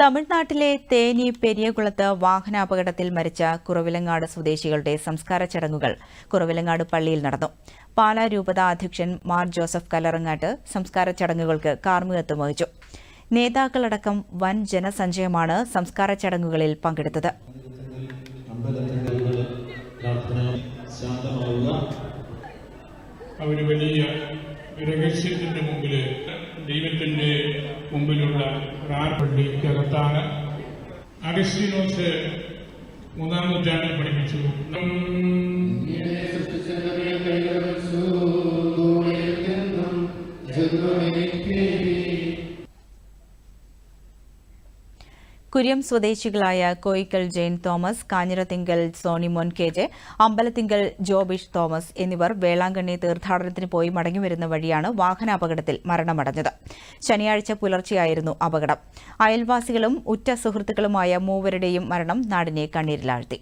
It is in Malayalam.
തമിഴ്നാട്ടിലെ തേനി പെരിയകുളത്ത് വാഹനാപകടത്തിൽ മരിച്ച കുറവിലങ്ങാട് സ്വദേശികളുടെ സംസ്കാര ചടങ്ങുകൾ കുറവിലങ്ങാട് പള്ളിയിൽ നടന്നു. പാലാ രൂപത അധ്യക്ഷൻ മാർ ജോസഫ് കല്ലറങ്ങാട്ട് സംസ്കാര ചടങ്ങുകൾക്ക് കാർമ്മികത്വം വഹിച്ചു. നേതാക്കളടക്കം വൻ ജനസഞ്ചയമാണ് സംസ്കാര ചടങ്ങുകളിൽ പങ്കെടുത്തത്. അവർ വലിയ രഹസ്യത്തിന്റെ മുമ്പിൽ ദൈവത്തിന്റെ മുമ്പിലുള്ള പള്ളിക്കകത്താണ് അഗസ്റ്റിനോസ് മൂന്നാം നൂറ്റാണ്ടിൽ പഠിപ്പിച്ചു. കുര്യം സ്വദേശികളായ Koickal Jain Thomas Kanjirathinkal Sonimon K J Ambalathinkal Jobish Thomas എന്നിവർ വേളാങ്കണ്ണി തീർത്ഥാടനത്തിന് പോയി മടങ്ങിവരുന്ന വഴിയാണ് വാഹനാപകടത്തിൽ മരണമടഞ്ഞത്. ശനിയാഴ്ച പുലർച്ചെയായിരുന്നു അപകടം. അയൽവാസികളും ഉറ്റ സുഹൃത്തുക്കളുമായ മൂവരുടെയും മരണം നാടിനെ കണ്ണീരിലാഴ്ത്തി.